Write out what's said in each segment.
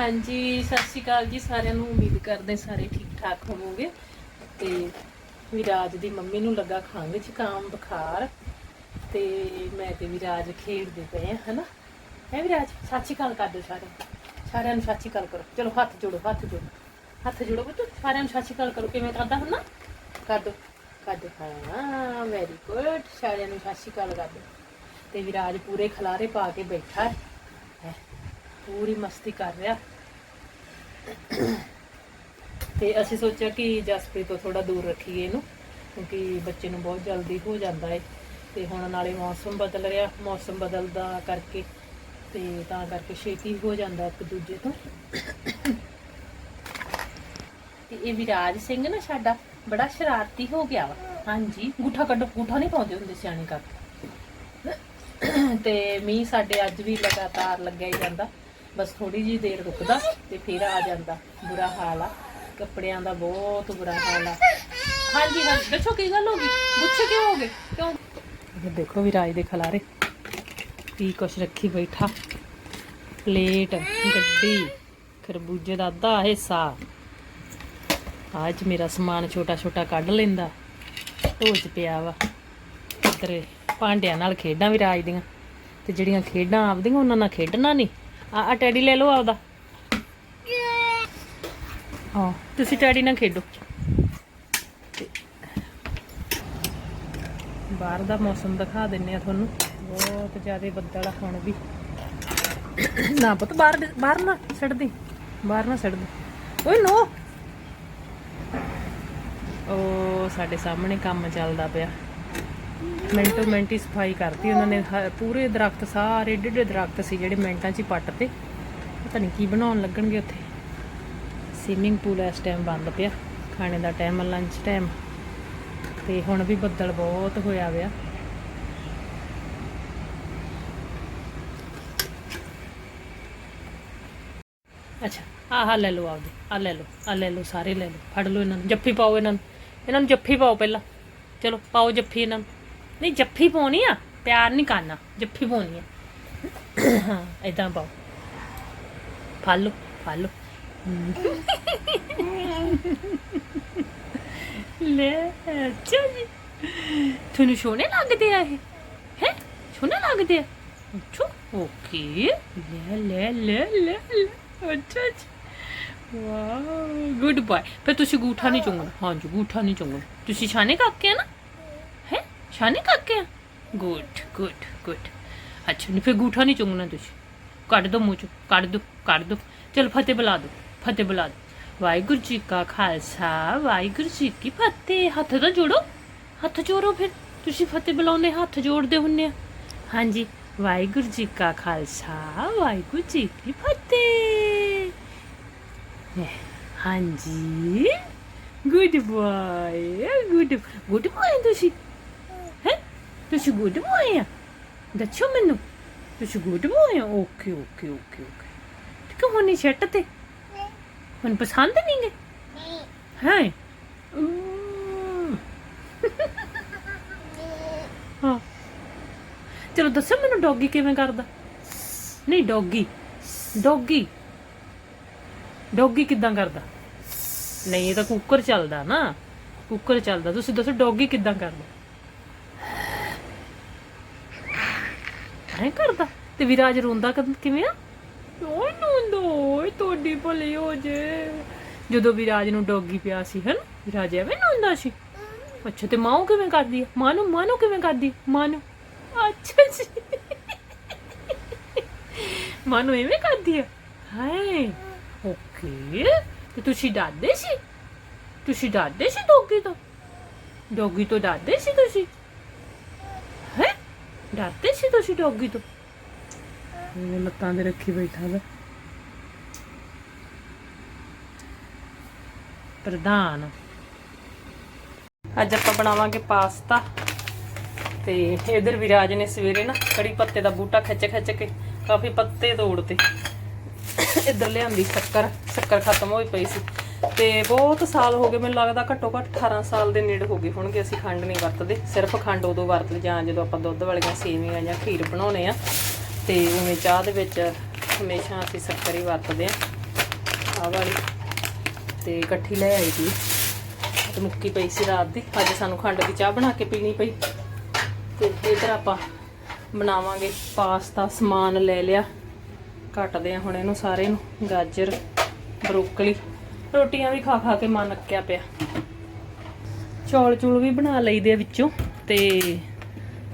ਹਾਂਜੀ, ਸਤਿ ਸ਼੍ਰੀ ਅਕਾਲ ਜੀ, ਸਾਰਿਆਂ ਨੂੰ ਉਮੀਦ ਕਰਦੇ ਸਾਰੇ ਠੀਕ ਠਾਕ ਹੋਵੋਗੇ। ਤੇ ਵਿਰਾਜ ਦੀ ਮੰਮੀ ਨੂੰ ਲੱਗਾ ਖੰਘ ਜ਼ੁਕਾਮ ਬੁਖਾਰ ਤੇ ਮੈਂ ਤੇ ਵਿਰਾਜ ਖੇਡਦੇ ਪਏ ਆ ਹਨਾ? ਹੈ ਵਿਰਾਜ, ਸਤਿ ਸ਼੍ਰੀ ਅਕਾਲ ਕਰ ਦਿਓ ਸਾਰਿਆਂ ਨੂੰ। ਸਾਰਿਆਂ ਨੂੰ ਸਤਿ ਸ਼੍ਰੀ ਅਕਾਲ ਕਰੋ। ਚਲੋ ਹੱਥ ਜੋੜੋ ਹੱਥ ਜੋੜੋ। ਹੱਥ ਜੋੜੋ ਪੁੱਤ, ਸਾਰਿਆਂ ਨੂੰ ਸਤਿ ਸ਼੍ਰੀ ਅਕਾਲ ਕਰੋ। ਕਿਵੇਂ ਕਰਦਾ ਹੁੰਦਾ? ਕਰ ਦਿਓ ਕਰ ਦਿਓ ਹਾਂ ਵੈਰੀ ਗੁੱਡ ਸਾਰਿਆਂ ਨੂੰ ਸਤਿ ਸ਼੍ਰੀ ਅਕਾਲ ਕਰ ਦਿਓ ਤੇ ਵਿਰਾਜ ਪੂਰੇ ਖਲਾਰੇ ਪਾ ਕੇ ਬੈਠਾ ਹੈ। ਪੂਰੀ ਮਸਤੀ ਕਰ ਰਿਹਾ। ਤੇ ਅਸੀਂ ਸੋਚਿਆ ਕਿ ਜਸਪ੍ਰੀਤ ਤੋਂ ਥੋੜਾ ਦੂਰ ਰੱਖੀਏ ਇਹਨੂੰ, ਕਿਉਂਕਿ ਬੱਚੇ ਨੂੰ ਬਹੁਤ ਜਲਦੀ ਹੋ ਜਾਂਦਾ ਏ। ਤੇ ਹੁਣ ਨਾਲੇ ਮੌਸਮ ਬਦਲ ਰਿਹਾ, ਮੌਸਮ ਬਦਲਦਾ ਕਰਕੇ ਤੇ ਤਾਂ ਕਰਕੇ ਛੇਤੀ ਹੋ ਜਾਂਦਾ ਇੱਕ ਦੂਜੇ ਤੋਂ। ਤੇ ਇਹ ਵਿਰਾਜ ਸਿੰਘ ਨਾ ਸਾਡਾ, ਬੜਾ ਸ਼ਰਾਰਤੀ ਹੋ ਗਿਆ ਵਾ। ਹਾਂਜੀ, ਗੂਠਾ ਕੱਢੋ, ਗੂਠਾ ਨਹੀਂ ਪਾਉਂਦੇ ਹੁੰਦੇ ਸਿਆਣੇ ਕਰਕੇ ਤੇ ਮੀਂਹ ਸਾਡੇ ਅੱਜ ਵੀ ਲਗਾਤਾਰ ਲੱਗਿਆ ਹੀ ਜਾਂਦਾ। ਬਸ ਥੋੜੀ ਜੀ ਦੇਰ ਰੁਕਦਾ ਤੇ ਫਿਰ ਆ ਜਾਂਦਾ। ਬੁਰਾ ਹਾਲ ਆ। ਕੱਪੜਿਆਂ ਦਾ ਬਹੁਤ ਬੁਰਾ ਹਾਲ ਆ। ਹਾਂਜੀ ਹਾਂ ਦੱਸੋ ਕੀ ਗੱਲ ਹੋ ਗਈ? ਗੁੱਸੇ ਕਿਉਂ ਹੋ ਗਏ? ਕਿਉਂ? ਇਹ ਦੇਖੋ ਵਿਰਾਜ ਦੇ ਖਲਾਰੇ, ਕੀ ਕੁਛ ਰੱਖੀ ਬੈਠਾ। ਪਲੇਟ, ਗੱਡੀ, ਖਰਬੂਜੇ ਦਾ ਅੱਧਾ ਹਿੱਸਾ। ਅੱਜ ਮੇਰਾ ਸਮਾਨ ਛੋਟਾ ਛੋਟਾ ਕੱਢ ਲੈਂਦਾ। ਢੋਚ ਪਿਆ ਵਾ। ਇੱਧਰ ਭਾਂਡਿਆਂ ਨਾਲ ਖੇਡਾਂ ਵਿਰਾਜ ਦੀਆਂ। ਤੇ ਜਿਹੜੀਆਂ ਖੇਡਾਂ ਆਪਦੀਆਂ, ਉਹਨਾਂ ਨਾਲ ਖੇਡਣਾ ਨਹੀਂ। ਆ ਆ ਟੈਡੀ ਲੈ ਲਓ ਆਪਦਾ। ਹਾਂ, ਤੁਸੀਂ ਟੈਡੀ ਨਾਲ ਖੇਡੋ। ਬਾਹਰ ਦਾ ਮੌਸਮ ਦਿਖਾ ਦਿੰਨੇ ਆ ਤੁਹਾਨੂੰ। ਬਹੁਤ ਜ਼ਿਆਦਾ ਬੱਦਲ ਆ ਹੁਣ ਵੀ। ਨਾ ਪੁੱਤ, ਬਾਹਰ ਬਾਹਰ ਨਾ ਛੱਡਦੀ ਬਾਹਰ ਨਾ ਛੱਡਦੀ ਓਏ, ਨੋ। ਉਹ ਸਾਡੇ ਸਾਹਮਣੇ ਕੰਮ ਚੱਲਦਾ ਪਿਆ। ਮਿੰਟੋ ਮਿੰਟ ਹੀ ਸਫ਼ਾਈ ਕਰਤੀ, ਉਹਨਾਂ ਨੇ ਪੂਰੇ ਦਰਖਤ, ਸਾਰੇ ਏਡੇ ਏਡੇ ਦਰਖਤ ਸੀ ਜਿਹੜੇ ਮਿੰਟਾਂ 'ਚ ਹੀ ਪੱਟ ਤੇ। ਪਤਾ ਨਹੀਂ ਕੀ ਬਣਾਉਣ ਲੱਗਣਗੇ ਉੱਥੇ। ਸਵਿਮਿੰਗ ਪੂਲ ਇਸ ਟਾਈਮ ਬੰਦ ਪਿਆ। ਖਾਣੇ ਦਾ ਟਾਈਮ ਲੰਚ ਟਾਈਮ ਤੇ ਹੁਣ ਵੀ ਬੱਦਲ ਬਹੁਤ ਹੋਇਆ ਵਿਆ ਅੱਛਾ, ਆਹ ਲੈ ਲਓ ਆਪਦੇ। ਆ ਲੈ ਲਓ ਆ ਲੈ ਲਓ, ਸਾਰੇ ਲੈ ਲਓ। ਫੜ ਲਓ ਇਹਨਾਂ ਨੂੰ। ਜੱਫੀ ਪਾਓ ਇਹਨਾਂ ਨੂੰ। ਇਹਨਾਂ ਨੂੰ ਜੱਫੀ ਪਾਓ ਪਹਿਲਾਂ। ਚਲੋ, ਪਾਓ ਜੱਫੀ ਇਹਨਾਂ ਨੂੰ। ਨਹੀਂ, ਜੱਫੀ ਪਾਉਣੀ ਆ, ਪਿਆਰ ਨਹੀਂ ਕਰਨਾ, ਜੱਫੀ ਪਾਉਣੀ ਆ। ਹਾਂ ਇਦਾਂ ਪਾਓ। ਫੜ ਲਓ ਫੜ ਲਓ। ਲੈ, ਅੱਛਾ ਜੀ। ਤੁਹਾਨੂੰ ਸੋਹਣੇ ਲੱਗਦੇ ਆ ਇਹ, ਹੈ? ਸੋਹਣੇ ਲੱਗਦੇ ਆ। ਅੱਛਾ, ਓਕੇ। ਲੈ ਲੈ ਲੈ ਲੈ ਅੱਛਾ ਜੀ। Wow goodbye. ਫਿਰ ਤੁਸੀਂ ਗੂਠਾ ਨਹੀਂ ਚੁੰਗਣਾ। ਹਾਂਜੀ, ਗੂਠਾ ਨਹੀਂ ਚੁੰਗਣਾ। ਤੁਸੀਂ ਛਾਣੇ ਕਾਕੇ ਆ ਨਾ? ਹੈ ਛਾਨੇ ਕਾਕੇ? ਆ ਗੁੱਡ ਗੁੱਡ ਗੁੱਡ ਅੱਛਾ, ਨਹੀਂ ਫਿਰ ਗੂਠਾ ਨਹੀਂ ਕੱਢ ਦੋ ਮੂੰਹ ਚੋਂ, ਕੱਢ ਦੋ ਕੱਢ ਦੋ। ਚਲ ਫਤਿਹ ਬੁਲਾ ਦੋ, ਫਤਿਹ ਬੁਲਾ ਦੋ। ਵਾਹਿਗੁਰੂ ਜੀ ਕਾ ਖਾਲਸਾ, ਵਾਹਿਗੁਰੂ ਜੀ ਕੀ ਫਤਿਹ। ਹੱਥ ਤਾਂ ਜੋੜੋ, ਹੱਥ ਜੋੜੋ ਫਿਰ। ਤੁਸੀਂ ਫਤਿਹ ਬੁਲਾਉਂਦੇ, ਹੱਥ ਜੋੜਦੇ ਹੁੰਨੇ ਆ। ਹਾਂਜੀ, ਵਾਹਿਗੁਰੂ ਜੀ ਕਾ ਖਾਲਸਾ, ਵਾਹਿਗੁਰੂ ਜੀ ਕੀ ਫਤਿਹ। ਹਾਂਜੀ। Good bye good good boy ਤੁਸੀਂ। ਤੁਸੀਂ ਗੁੱਡ ਬॉय ਆ? ਦੱਸੋ ਮੈਨੂੰ। ਤੁਸੀਂ ਗੁੱਡ ਬॉय ਆ ਓਕੇ ਓਕੇ ਓਕੇ ਓਕੇ। ਠੀਕ ਹੁਣ ਨਹੀਂ ਛੱਟ ਤੇ? ਹੁਣ ਪਸੰਦ ਨਹੀਂ ਗੇ ਹੈ। ਹਾਂ। ਚਲੋ ਦੱਸੋ ਮੈਨੂੰ ਡੌਗੀ ਕਿਵੇਂ ਕਰਦਾ? ਨਹੀਂ, ਡੌਗੀ। ਡੌਗੀ। ਡੌਗੀ ਕਿੱਦਾਂ ਕਰਦਾ? ਨਹੀਂ, ਇਹ ਤਾਂ ਕੁੱਕਰ ਚੱਲਦਾ ਨਾ। ਕੁੱਕਰ ਚੱਲਦਾ। ਤੁਸੀਂ ਦੱਸੋ, ਡੌਗੀ ਕਿੱਦਾਂ ਕਰਦਾ? ਐਂ ਕਰਦਾ? ਤੇ ਵਿਰਾਜ ਰੋਂਦਾ ਕਦ- ਕਿਵੇਂ ਆ? ਓਏ ਨੋਂਦੋ ਓਏ ਤੁਹਾਡੀ ਭਲੀ ਹੋ ਜੇ। ਜਦੋਂ ਵਿਰਾਜ ਨੂੰ ਡੌਗੀ ਪਿਆ ਸੀ ਹਨ? ਵਿਰਾਜ ਐਵੇਂ ਨੋਂਦਾ ਸੀ? ਅੱਛਾ ਤੇ ਮਾਂ ਉਹ ਕਿਵੇਂ ਕਰਦੀ ਹੈ ਮਾਂ ਨੂੰ ਮਾਂ ਨੂੰ ਕਿਵੇਂ ਕਰਦੀ? ਮਾਂ ਨੂੰ। ਅੱਛਾ ਜੀ। ਮਾਂ ਨੂੰ ਐਵੇਂ ਕਰਦੀ ਹੈ ਹਾਏ ਓਕੇ। ਤੇ ਤੁਸੀਂ ਡਰਦੇ ਸੀ? ਤੁਸੀਂ ਡਰਦੇ ਸੀ ਡੌਗੀ ਤੋਂ? ਡੌਗੀ ਤੋਂ ਡਰਦੇ ਸੀ ਤੁਸੀਂ? ਡਰਦੇ ਸੀ ਤੁਸੀਂ ਡੌਗੀ ਤੋਂ? ਇਹ ਲੱਤਾਂ ਦੇ ਰੱਖੀ ਬੈਠਾ ਵਾ। ਪ੍ਰਧਾਨ। ਅੱਜ ਆਪਾਂ ਬਣਾਵਾਂਗੇ ਪਾਸਤਾ। ਤੇ ਇਧਰ ਵਿਰਾਜ ਨੇ ਸਵੇਰੇ ਨਾ ਕੜੀ ਪੱਤੇ ਦਾ ਬੂਟਾ ਖਿੱਚ ਖਿੱਚ ਕੇ ਕਾਫੀ ਪੱਤੇ ਤੋੜਤੇ। ਇੱਧਰ ਲਿਆਂਦੀ ਸ਼ੱਕਰ। ਸ਼ੱਕਰ ਖਤਮ ਹੋਈ ਪਈ ਸੀ। ਤੇ ਬਹੁਤ ਸਾਲ ਹੋ ਗਏ, ਮੈਨੂੰ ਲੱਗਦਾ ਘੱਟੋ ਘੱਟ 18 ਸਾਲ ਦੇ ਨੇੜੇ ਹੋ ਗਏ ਹੋਣਗੇ, ਅਸੀਂ ਖੰਡ ਨਹੀਂ ਵਰਤਦੇ। ਸਿਰਫ ਖੰਡ ਉਦੋਂ ਵਰਤਦੇ ਜਾਂ ਜਦੋਂ ਆਪਾਂ ਦੁੱਧ ਵਾਲੀਆਂ ਸੇਵੀਆਂ ਜਾਂ ਖੀਰ ਬਣਾਉਨੇ ਆ ਤੇ ਉਵੇਂ ਚਾਹ ਦੇ ਵਿੱਚ ਹਮੇਸ਼ਾ ਅਸੀਂ ਸ਼ੱਕਰ ਹੀ ਵਰਤਦੇ ਆ ਆਹ ਵਾਲੀ ਤੇ ਇਕੱਠੀ ਲੈ ਆਈ ਸੀ। ਤੇ ਮੁੱਕੀ ਪਈ ਸੀ ਰਾਤ ਦੀ। ਅੱਜ ਸਾਨੂੰ ਖੰਡ ਦੀ ਚਾਹ ਬਣਾ ਕੇ ਪੀਣੀ ਪਈ। ਤੇ ਇਧਰ ਆਪਾਂ ਬਣਾਵਾਂਗੇ ਪਾਸਤਾ, ਸਮਾਨ ਲੈ ਲਿਆ। ਕੱਟਦੇ ਆ ਹੁਣ ਇਹਨੂੰ ਸਾਰੇ ਨੂੰ। ਗਾਜਰ, ਬਰੋਕਲੀ। ਰੋਟੀਆਂ ਵੀ ਖਾ ਖਾ ਕੇ ਮਨ ਅੱਕਿਆ ਪਿਆ। ਚੌਲ ਚੂਲ ਵੀ ਬਣਾ ਲਈਦੇ ਆ ਵਿੱਚੋਂ ਤੇ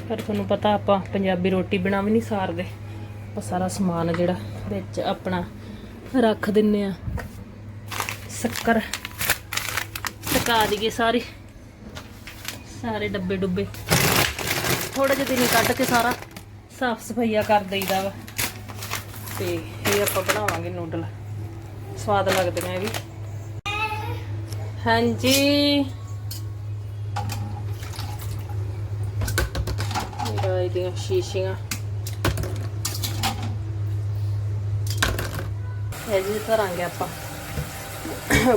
ਪਰ ਤੁਹਾਨੂੰ ਪਤਾ ਆਪਾਂ ਪੰਜਾਬੀ ਰੋਟੀ ਬਣਾ ਵੀ ਨਹੀਂ ਸਾਰਦੇ। ਆਪਾਂ ਸਾਰਾ ਸਮਾਨ ਜਿਹੜਾ ਵਿੱਚ ਆਪਣਾ ਰੱਖ ਦਿੰਨੇ ਆ। ਸ਼ੱਕਰ ਟਕਾ ਦਈਏ ਸਾਰੇ। ਸਾਰੇ ਡੱਬੇ ਡੁੱਬੇ। ਥੋੜੇ ਜਿਹੇ ਦਿਨ ਕੱਢ ਕੇ ਸਾਰਾ ਸਾਫ਼ ਸਫਾਈਆ ਕਰ ਦਈਦਾ ਵਾ। ਤੇ ਇਹ ਆਪਾਂ ਬਣਾਵਾਂਗੇ ਨੂਡਲ। ਸਵਾਦ ਲੱਗਦੇ ਨੇ ਇਹ ਵੀ। ਹਾਂਜੀ। ਮੇਰਾ ਇਹਦੀਆਂ ਸ਼ੀਸ਼ੀਆਂ। ਇਹ ਜੀ ਧਰਾਂਗੇ ਆਪਾਂ।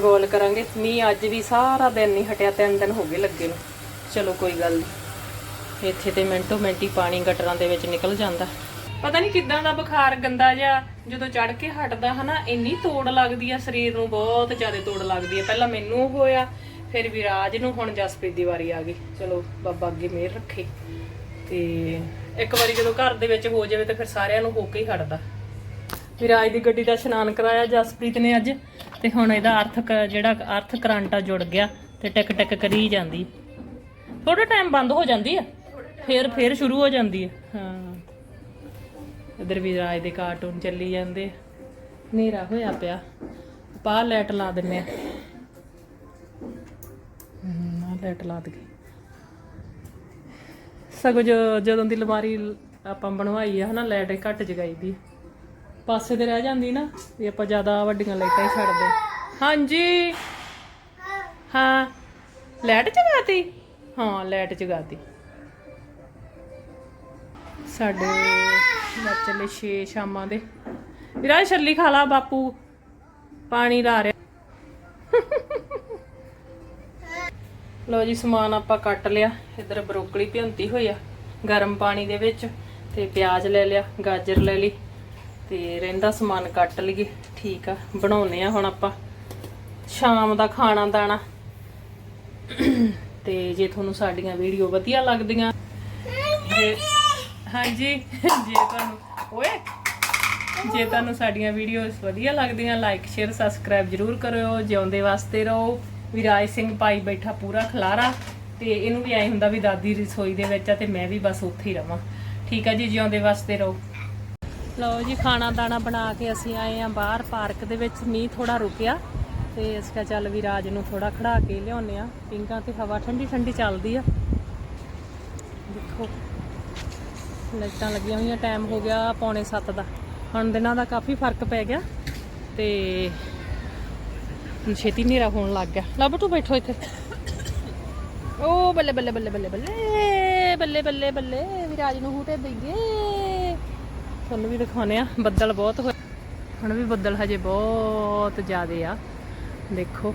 ਗੋਲ ਕਰਾਂਗੇ। ਮੀਂਹ ਅੱਜ ਵੀ ਸਾਰਾ ਦਿਨ ਨਹੀਂ ਹਟਿਆ, ਤਿੰਨ ਦਿਨ ਹੋ ਗਏ ਲੱਗੇ ਨੂੰ। ਚਲੋ ਕੋਈ ਗੱਲ ਨਹੀਂ ਇੱਥੇ ਤੇ ਮਿੰਟੋ ਮਿੰਟ ਹੀ ਪਾਣੀ ਗਟਰਾਂ ਦੇ ਵਿੱਚ ਨਿਕਲ ਜਾਂਦਾ। ਪਤਾ ਨਹੀਂ ਕਿੱਦਾਂ ਦਾ ਬੁਖਾਰ ਗੰਦਾ ਜਿਹਾ ਜਦੋਂ ਚੜ ਕੇ ਹਟਦਾ ਹਨਾ, ਇੰਨੀ ਤੋੜ ਲੱਗਦੀ ਆ, ਸਰੀਰ ਨੂੰ ਬਹੁਤ ਜ਼ਿਆਦਾ ਤੋੜ ਲੱਗਦੀ ਆ। ਪਹਿਲਾਂ ਮੈਨੂੰ ਹੋਇਆ, ਫਿਰ ਵਿਰਾਜ ਨੂੰ, ਹੁਣ ਜਸਪ੍ਰੀਤ ਦੀ ਵਾਰੀ ਆ ਗਈ। ਚਲੋ, ਬਾਬਾ ਅੱਗੇ ਮਿਹਰ ਰੱਖੇ। ਤੇ ਇੱਕ ਵਾਰੀ ਜਦੋਂ ਘਰ ਦੇ ਵਿੱਚ ਹੋ ਜਾਵੇ ਤਾਂ ਫਿਰ ਸਾਰਿਆਂ ਨੂੰ ਹੋ ਕੇ ਹੀ ਹਟਦਾ। ਵਿਰਾਜ ਦੀ ਗੱਡੀ ਦਾ ਇਸ਼ਨਾਨ ਕਰਾਇਆ ਜਸਪ੍ਰੀਤ ਨੇ ਅੱਜ, ਤੇ ਹੁਣ ਇਹਦਾ ਅਰਥ ਜਿਹੜਾ ਅਰਥ ਕਰੰਟਾ ਜੁੜ ਗਿਆ ਤੇ ਟਿਕ ਟਿਕ ਕਰੀ ਜਾਂਦੀ। ਥੋੜਾ ਟਾਈਮ ਬੰਦ ਹੋ ਜਾਂਦੀ ਆ, ਫਿਰ ਫਿਰ ਸ਼ੁਰੂ ਹੋ ਜਾਂਦੀ ਆ। ਹਾਂ। ਇਧਰ ਵੀ ਰਾਜ ਦੇ ਕਾਰਟੂਨ ਚੱਲੀ ਜਾਂਦੇ। ਆ। ਹਨੇਰਾ ਹੋਇਆ ਪਿਆ। ਪਾ ਲਾਈਟ ਲਾ ਦਿੰਨੇ ਆ। ਹਮ ਲਾਈਟ ਲਾ ਦਈਏ। ਸਗੋਂ ਜਦੋਂ ਦੀ ਅਲਮਾਰੀ ਆਪਾਂ ਬਣਵਾਈ ਆ ਹਨਾ ਲਾਈਟ ਘੱਟ ਜਗਾਈ ਦੀ। ਪਾਸੇ ਤੇ ਰਹਿ ਜਾਂਦੀ ਨਾ, ਵੀ ਆਪਾਂ ਜ਼ਿਆਦਾ ਵੱਡੀਆਂ ਲਾਈਟਾਂ ਹੀ ਛੱਡਦੇ। ਹਾਂਜੀ। ਹਾਂ ਲਾਈਟ ਜਗਾਤੀ? ਹਾਂ ਲਾਈਟ ਜਗਾਤੀ। ਸਾਡੇ ਬੱਚੇ ਚੱਲੇ 6 ਸ਼ਾਮਾਂ ਦੇ। ਵੀਰਾ ਛੱਲੀ ਖਾ ਲਾ ਬਾਪੂ। ਪਾਣੀ ਲਾ ਰਿਹਾ। ਲੋ ਜੀ, ਸਮਾਨ ਆਪਾਂ ਕੱਟ ਲਿਆ। ਇਧਰ ਬਰੋਕਲੀ ਭਿਉਂਤੀ ਹੋਈ ਆ, ਗਰਮ ਪਾਣੀ ਦੇ ਵਿੱਚ ਤੇ ਪਿਆਜ਼ ਲੈ ਲਿਆ, ਗਾਜਰ ਲੈ ਲਈ ਤੇ ਰਹਿੰਦਾ ਸਮਾਨ ਕੱਟ ਲਈਏ। ਠੀਕ ਆ ਬਣਾਉਨੇ ਆ ਹੁਣ ਆਪਾਂ। ਸ਼ਾਮ ਦਾ ਖਾਣਾ ਦਾਣਾ। ਤੇ ਜੇ ਤੁਹਾਨੂੰ ਸਾਡੀਆਂ ਵੀਡੀਓ ਵਧੀਆ ਲੱਗਦੀਆਂ, ਜੇ ਹਾਂਜੀ, ਜੇ ਤੁਹਾਨੂੰ, ਓਏ, ਜੇ ਤੁਹਾਨੂੰ ਸਾਡੀਆਂ ਵੀਡੀਓਜ਼ ਵਧੀਆ ਲੱਗਦੀਆਂ ਲਾਈਕ ਸ਼ੇਅਰ ਸਬਸਕ੍ਰਾਈਬ ਜਰੂਰ ਕਰਿਓ, ਜਿਉਂਦੇ ਵਾਸਤੇ ਰਹੋ। ਵਿਰਾਜ ਸਿੰਘ ਭਾਈ ਬੈਠਾ ਪੂਰਾ ਖਲਾਰਾ, ਤੇ ਇਹਨੂੰ ਵੀ ਐ ਹੁੰਦਾ ਵੀ ਦਾਦੀ ਰਸੋਈ ਦੇ ਵਿੱਚ ਆ ਤੇ ਮੈਂ ਵੀ ਬਸ ਉੱਥੇ ਹੀ ਰਵਾਂ। ਠੀਕ ਆ ਜੀ, ਜਿਉਂਦੇ ਵਾਸਤੇ ਰਹੋ। ਲਓ ਜੀ, ਖਾਣਾ ਦਾਣਾ ਬਣਾ ਕੇ ਅਸੀਂ ਆਏ ਆ ਬਾਹਰ ਪਾਰਕ ਦੇ ਵਿੱਚ, ਮੀਂਹ ਥੋੜਾ ਰੁਕਿਆ, ਤੇ ਅਸੀਂ ਕਿਹਾ ਚੱਲ ਵੀ ਰਾਜ ਨੂੰ ਥੋੜਾ ਖੜਾ ਕੇ ਲਿਆਉਨੇ ਆ। ਪਿੰਕਾਂ ਤੇ ਹਵਾ ਠੰਡੀ ਠੰਡੀ ਚੱਲਦੀ ਆ। ਦੇਖੋ। ਲਾਈਟਾਂ ਲੱਗੀਆਂ ਹੋਈਆਂ ਟਾਈਮ ਹੋ ਗਿਆ ਪੌਣੇ 7 ਦਾ। ਹੁਣ ਦਿਨਾਂ ਦਾ ਕਾਫੀ ਫ਼ਰਕ ਪੈ ਗਿਆ ਤੇ ਛੇਤੀ ਹਨੇਰਾ ਹੋਣ ਲੱਗ ਗਿਆ। ਲੱਭ ਤੂੰ ਬੈਠੋ ਇੱਥੇ। ਓ ਬੱਲੇ ਬੱਲੇ ਬੱਲੇ ਬੱਲੇ ਬੱਲੇ ਬੱਲੇ ਬੱਲੇ ਬੱਲੇ, ਵਿਰਾਜ ਨੂੰ ਹੂਟੇ ਦਈਏ। ਤੁਹਾਨੂੰ ਵੀ ਦਿਖਾਉਨੇ ਆ ਬੱਦਲ ਬਹੁਤ ਹੋਏ। ਹੁਣ ਵੀ ਬੱਦਲ ਹਜੇ ਬਹੁਤ ਜ਼ਿਆਦੇ ਆ। ਦੇਖੋ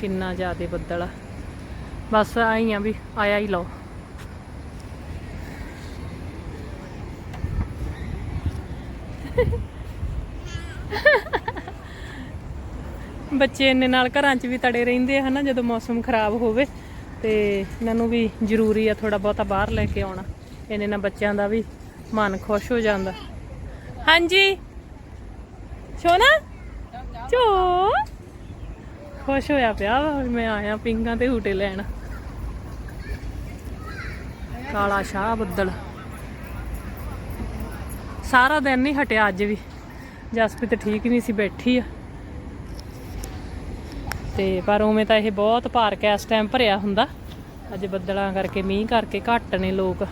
ਕਿੰਨਾ ਜ਼ਿਆਦੇ ਬੱਦਲ ਆ। ਬਸ ਆਈ ਆ ਵੀ, ਆਇਆ ਹੀ ਲਓ। ਬੱਚੇ ਇੰਨੇ ਨਾਲ ਘਰਾਂ 'ਚ ਵੀ ਤੜੇ ਰਹਿੰਦੇ ਹਨਾ, ਜਦੋਂ ਮੌਸਮ ਖਰਾਬ ਹੋਵੇ। ਤੇ ਇਹਨਾਂ ਨੂੰ ਵੀ ਜ਼ਰੂਰੀ ਆ ਥੋੜਾ ਬਹੁਤਾ ਬਾਹਰ ਲੈ ਕੇ ਆਉਣਾ। ਇੰਨੇ ਨਾਲ ਬੱਚਿਆਂ ਦਾ ਵੀ ਮਨ ਖੁਸ਼ ਹੋ ਜਾਂਦਾ। ਹਾਂਜੀ। ਸੋਨਾ? ਚੋ। ਖੁਸ਼ ਹੋਇਆ ਪਿਆ ਵਾ ਮੈਂ ਆਇਆ ਪਿੰਗਾਂ ਤੇ ਹੂਟੇ ਲੈਣ। ਕਾਲਾ ਸ਼ਾਹ ਬੱਦਲ। ਸਾਰਾ ਦਿਨ ਨਹੀਂ ਹਟਿਆ ਅੱਜ ਵੀ। ਜਸਪ੍ਰੀਤ ਠੀਕ ਨਹੀਂ ਸੀ, ਬੈਠੀ ਆ। ਤੇ ਪਰ ਉਵੇਂ ਤਾਂ ਇਹ ਬਹੁਤ ਪਾਰਕ ਐ ਇਸ ਟਾਈਮ ਭਰਿਆ ਹੁੰਦਾ। ਅੱਜ ਬੱਦਲਾਂ ਕਰਕੇ ਮੀਂਹ ਕਰਕੇ ਘੱਟ ਨੇ ਲੋਕ।